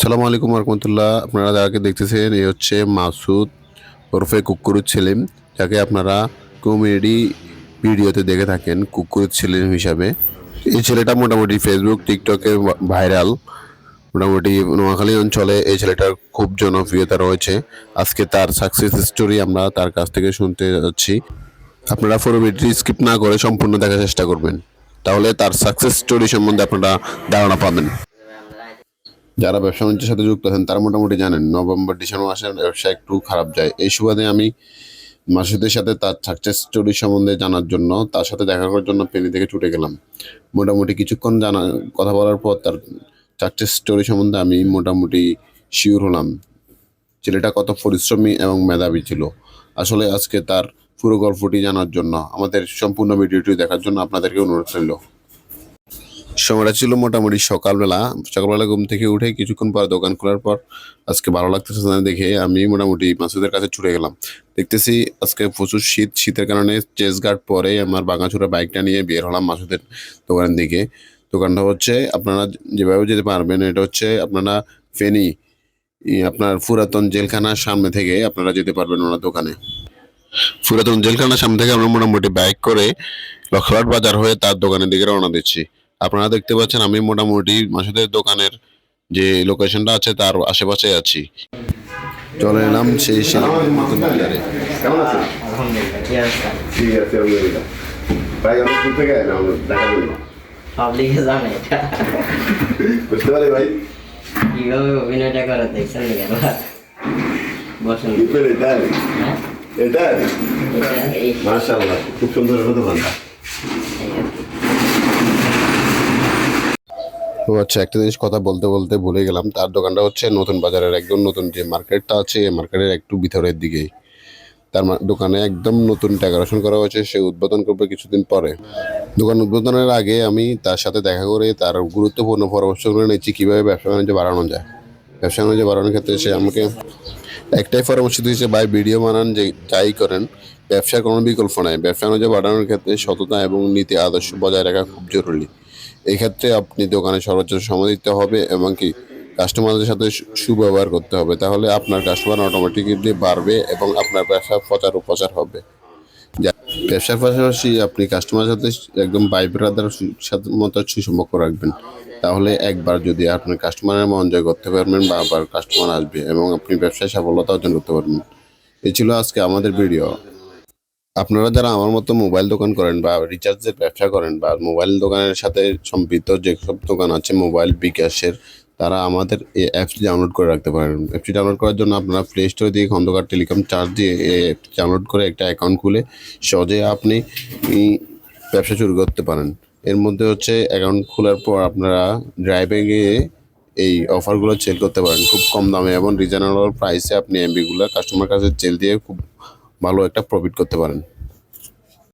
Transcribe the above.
সালামু আলাইকুম রহমতুল্লাহ আপনারা যাকে দেখতেছেন এই হচ্ছে মাসুদ ওরফে কুকুরুর ছেলেম যাকে আপনারা কমেডি ভিডিওতে দেখে থাকেন, কুকুরুর ছেলেম হিসাবে। এই ছেলেটা মোটামুটি ফেসবুক টিকটকে ভাইরাল। মোটামুটি নোয়াখালী অঞ্চলে এই ছেলেটার খুব জনপ্রিয়তা রয়েছে। আজকে তার সাকসেস স্টোরি আমরা তার কাছ থেকে শুনতে যাচ্ছি। আপনারা ভিডিওটি স্কিপ না করে সম্পূর্ণ দেখার চেষ্টা করবেন। তাহলে তার সাকসেস স্টোরি সম্বন্ধে আপনারা ধারণা পাবেন। যারা ব্যবসা বাণিজ্যের সাথে যুক্ত আছেন, তারা মোটামুটি জানেন, নভেম্বর, ডিসেম্বর মাসে ব্যবসা একটু খারাপ যায়। এই সুবাদে আমি মাসুদের সাথে তার সাকসেস স্টোরি সম্বন্ধে জানার জন্য, তার সাথে দেখা করার জন্য পেনি থেকে ছুটে গেলাম। মোটামুটি কিছুক্ষণ জানা, কথা বলার পর তার সাকসেস স্টোরি সম্বন্ধে আমি মোটামুটি শিওর হলাম। ছেলেটা কত পরিশ্রমী এবং মেধাবী ছিল। আসলে আজকে তার পুরো গল্পটি জানার জন্য, আমাদের সম্পূর্ণ ভিডিওটি দেখার জন্য আপনাদেরকে অনুরোধ রইল। সময়টা ছিল মোটামুটি সকালবেলা। সকালবেলা ঘুম থেকে উঠে কিছুক্ষণ পর দোকান খোলার পর আজকে ভালো লাগতেছে না দেখে আমি মোটামুটি মাসুদের কাছে ছুটে গেলাম। দেখতেছি আজকে প্রচুর শীত, শীতের কারণে চেস গার্ড পরে আমার বাঙাচুরা বাইকটা নিয়ে বের হলাম মাসুদের দোকানের দিকে। দোকানটা হচ্ছে আপনারা যেভাবে যেতে পারবেন, এটা হচ্ছে আপনারা ফেনি আপনার পুরাতন জেলখানার সামনে থেকে আপনারা যেতে পারবেন ওনার দোকানে। পুরাতন জেলখানার সামনে থেকে আমরা মোটামুটি বাইক করে লক্ষ্যবাট বাজার হয়ে তার দোকানের দিকে রওনা দিচ্ছি। আপনারা দেখতে পাচ্ছেন আমি মোটামুটি মাসুদের দোকানের যে লোকেশনটা আছে তার আশেপাশে আছি। চলে এলাম সেই বুঝতে পারি ভাই? কীভাবে অভিনয়টা করে দেখছেন নাকি এবার বসেন। কি করে এটা হ্যাঁ? খুব সুন্দর দোকানটা এই আর কি। তো আচ্ছা একটা জিনিস কথা বলতে বলতে ভুলে গেলাম। তার দোকানটা হচ্ছে নতুন বাজারের একদম নতুন যে মার্কেটটা আছে, এই মার্কেটের একটু ভিতরের দিকেই। তার দোকানে একদম নতুন ডেকোরেশন করা হয়েছে, সে উদ্বোধন করবে কিছুদিন পরে। দোকান উদ্বোধনের আগে আমি তার সাথে দেখা করে তার গুরুত্বপূর্ণ পরামর্শগুলো নিয়েছি, কীভাবে ব্যবসা বাণিজ্য বাড়ানো যায়। ব্যবসা বাণিজ্য বাড়ানোর ক্ষেত্রে সে আমাকে একটাই পরামর্শ দিয়েছে, ভাই ভিডিও বানান, যে যাই করেন, ব্যবসার কোনো বিকল্প নাই। ব্যবসা বাণিজ্য বাড়ানোর ক্ষেত্রে সততা এবং নীতি, আদর্শ বজায় রাখা খুব জরুরি। এই ক্ষেত্রে আপনি দোকানে সর্বোচ্চ সময় দিতে হবে এবং কি কাস্টমারদের সাথে সুব্যবহার করতে হবে। তাহলে আপনার কাস্টমার অটোমেটিকলি বাড়বে এবং আপনার ব্যবসা প্রচার ও প্রচার হবে ব্যবসার পাশাপাশি আপনি কাস্টমারের সাথে একদম ভাই ব্রাদার সাথে মতো সুসম্পর্ক রাখবেন। তাহলে একবার যদি আপনার কাস্টমারের মন জয় করতে পারবেন বা আবার কাস্টমার আসবে এবং আপনি ব্যবসায় সফলতা অর্জন করতে পারবেন। এই ছিল আজকে আমাদের ভিডিও আপনারা যারা আমার মতো মোবাইল দোকান করেন বা রিচার্জের ব্যবসা করেন বা মোবাইল দোকানের সাথে সম্পৃক্ত যেসব দোকান আছে, মোবাইল বিকাশের, তারা আমাদের এই অ্যাপসটি ডাউনলোড করে রাখতে পারেন। অ্যাপটি ডাউনলোড করার জন্য আপনারা প্লে স্টোর দিয়ে খন্দকার টেলিকম চার্জ দিয়ে এই অ্যাপটি ডাউনলোড করে একটা অ্যাকাউন্ট খুলে সহজে আপনি ব্যবসা শুরু করতে পারেন। এর মধ্যে হচ্ছে অ্যাকাউন্ট খোলার পর আপনারা ড্রাইভে গিয়ে এই অফারগুলো সেল করতে পারেন। খুব কম দামে এবং রিজনেবল প্রাইসে আপনি এমবিগুলো কাস্টমার কাছে সেল দিয়ে খুব ভালো একটা প্রফিট করতে পারেন।